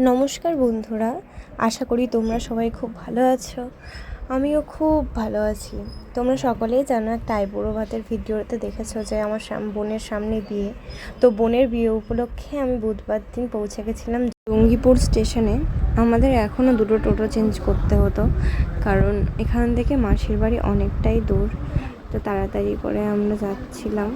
নমস্কার বন্ধুরা, আশা করি তোমরা সবাই খুব ভালো আছো। আমিও খুব ভালো আছি। তোমরা সকলেই জানো একটা আইবুড়ো ভাতের ভিডিওতে দেখেছ যে আমার বোনের সামনে বিয়ে। তো বোনের বিয়ে উপলক্ষে আমি বুধবার দিন পৌঁছে গেছিলাম জঙ্গিপুর স্টেশনে। আমাদের এখনও দুটো টোটো চেঞ্জ করতে হতো, কারণ এখান থেকে মাসির বাড়ি অনেকটাই দূর। তো তাড়াতাড়ি করে আমরা যাচ্ছিলাম।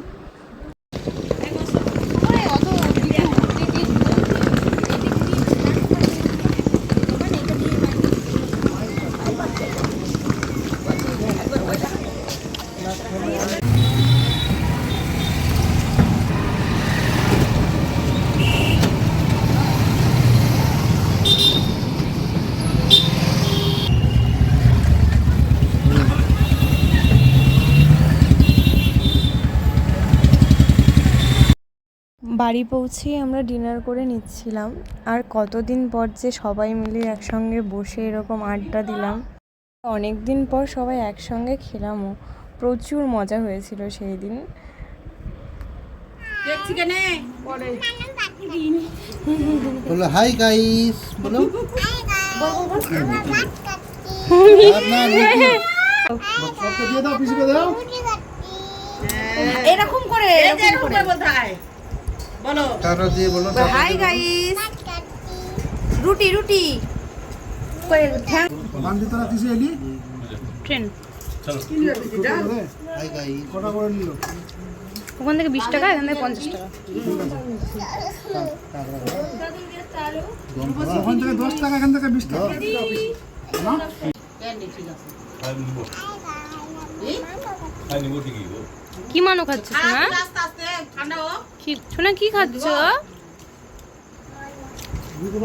বাড়ি পৌঁছেই আমরা ডিনার করে নিচ্ছিলাম। আর কতদিন পর যে সবাই মিলে একসঙ্গে বসে এরকম আড্ডা দিলাম অনেক দিন পর সবাই একসঙ্গে খেলামও। প্রচুর মজা হয়েছিল সেই দিন। বলো হাই গাইস বলো। দাও এরকম করে এরকম করে। বলতে হয় বলো। টাটা দিয়ে বলো হাই গাইস রুটি রুটি। ট্রেন। ওখান থেকে বিশ টাকা এখান থেকে পঞ্চাশ টাকা। ওখান থেকে দশ টাকা এখান থেকে বিশ টাকা। কি? মানো খাচ্ছ সোনা? আস্তে আস্তে ঠান্ডা হোক। কি সোনা কি খাচ্ছ?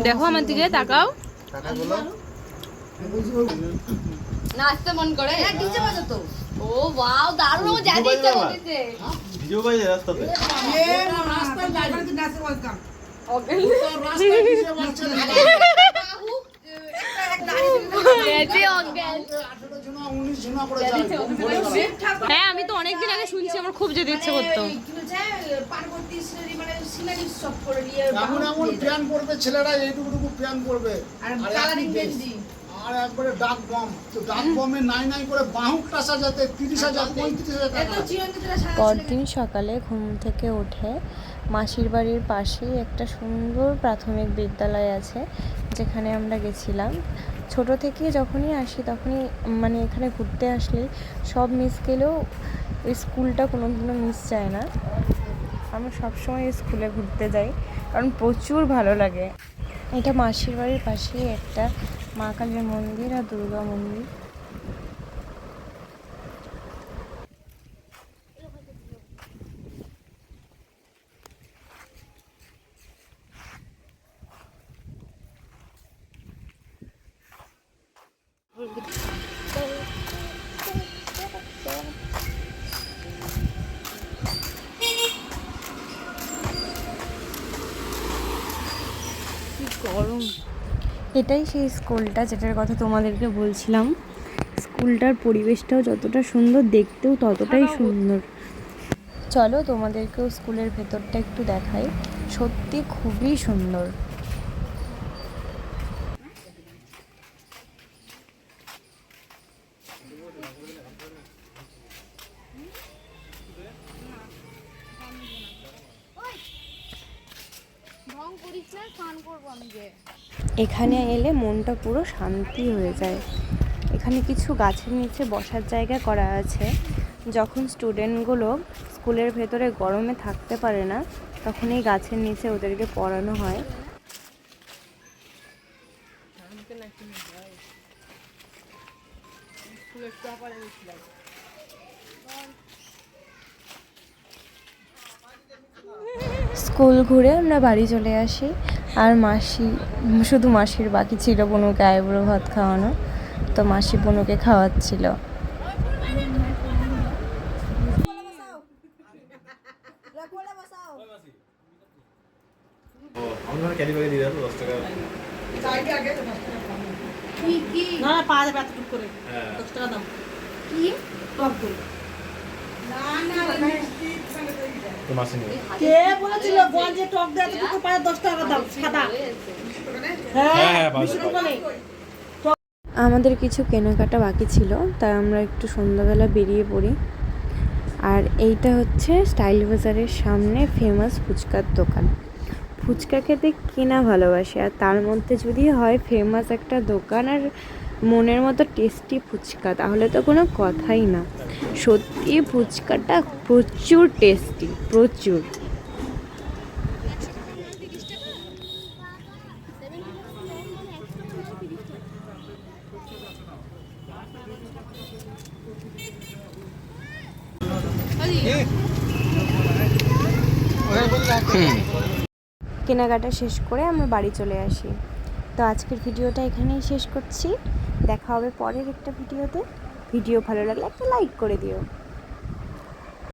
দেখো আমার দিকে তাকাও। নাচতে মন করে? হ্যাঁ ডিজে বাজো তো। ও ওয়াও দারুণ জানি ইচ্ছা করতেছে ভিডিও বাজে রাস্তাতে। এ ড্রাইভার কি নাচে ওয়েলকাম গেছে অজ্ঞান হ্যাঁ আমি তো অনেকদিন আগে শুনছি আমার খুব যেতে ইচ্ছে করতো। মানে সিনারি সব করে নিয়ে এমন এমন প্যান পড়বে ছেলেরা এইটুকুটুকু প্যান পড়বে আর আর কালারিং একই dress। গেঞ্জি আর একবারে ডাক বম। তো ডাক বমে নাই নাই করে বাহুকটা সাজাতে তিরিশ হাজার পঁয়ত্রিশ হাজার টাকা। পরদিন সকালে ঘুম থেকে উঠে মাসির বাড়ির পাশেই একটা সুন্দর প্রাথমিক বিদ্যালয় আছে যেখানে আমরা গেছিলাম। ছোট থেকে যখনই আসি, তখনই মানে এখানে ঘুরতে আসলে সব মিস গেলেও স্কুলটা কোনো দিনও মিস যায় না। আমি সবসময় স্কুলে ঘুরতে যাই, কারণ প্রচুর ভালো লাগে। এটা মাসির বাড়ির পাশেই একটা মা কালীর মন্দির আর দুর্গা মন্দির। এটাই সেই স্কুলটা যেটার কথা তোমাদেরকে বলছিলাম। স্কুলটার পরিবেশটাও যতটা সুন্দর দেখতেও ততটাই সুন্দর। চলো তোমাদেরকেও স্কুলের ভেতরটা একটু দেখাই। সত্যি খুবই সুন্দর ঢং করিস না স্নান করব আমি যে এখানে এলে মনটা পুরো শান্তি হয়ে যায়। এখানে কিছু গাছের নিচে বসার জায়গা করা আছে। যখন স্টুডেন্টগুলো স্কুলের ভেতরে গরমে থাকতে পারে না, তখন এই গাছের নিচে ওদেরকে পড়ানো হয়। স্কুল ঘুরে আমরা বাড়ি চলে আসি। আর মাসি শুধু মাসির বাকি ছিল বনুকে আইবুড়ো ভাত খাওয়ানো তো মাসি বনুকে খাওয়াচ্ছিল। না না পাওয়া যাবে এতটুকু করে। হ্যাঁ। দশ টাকা দাম। কি? টক নিয়ে কে বলেছিল? গঞ্জে টক দেয় এতটুকু পায় দশ টাকা দাম সাদা। হয়েছে হ্যাঁ। হ্যাঁ পাঁচশো আমাদের কিছু কেনাকাটা বাকি ছিল তাই আমরা একটু সন্ধ্যাবেলা বেরিয়ে পড়ি। আর এইটা হচ্ছে স্টাইল বাজারের সামনে ফেমাস ফুচকার দোকান। ফুচকা খেতে কেনা ভালোবাসে আর তার মধ্যে যদি হয় ফেমাস একটা দোকান আর মনের মতো টেস্টি ফুচকা তাহলে তো কোনো কথাই না। সত্যি ফুচকাটা প্রচুর টেস্টি প্রচুর। কেনাকাটা শেষ করে আমরা বাড়ি চলে আসি। তো আজকের ভিডিওটা এখানেই শেষ করছি। দেখা হবে পরের একটা ভিডিওতে। ভিডিও ভালো লাগলে একটা লাইক করে দিও।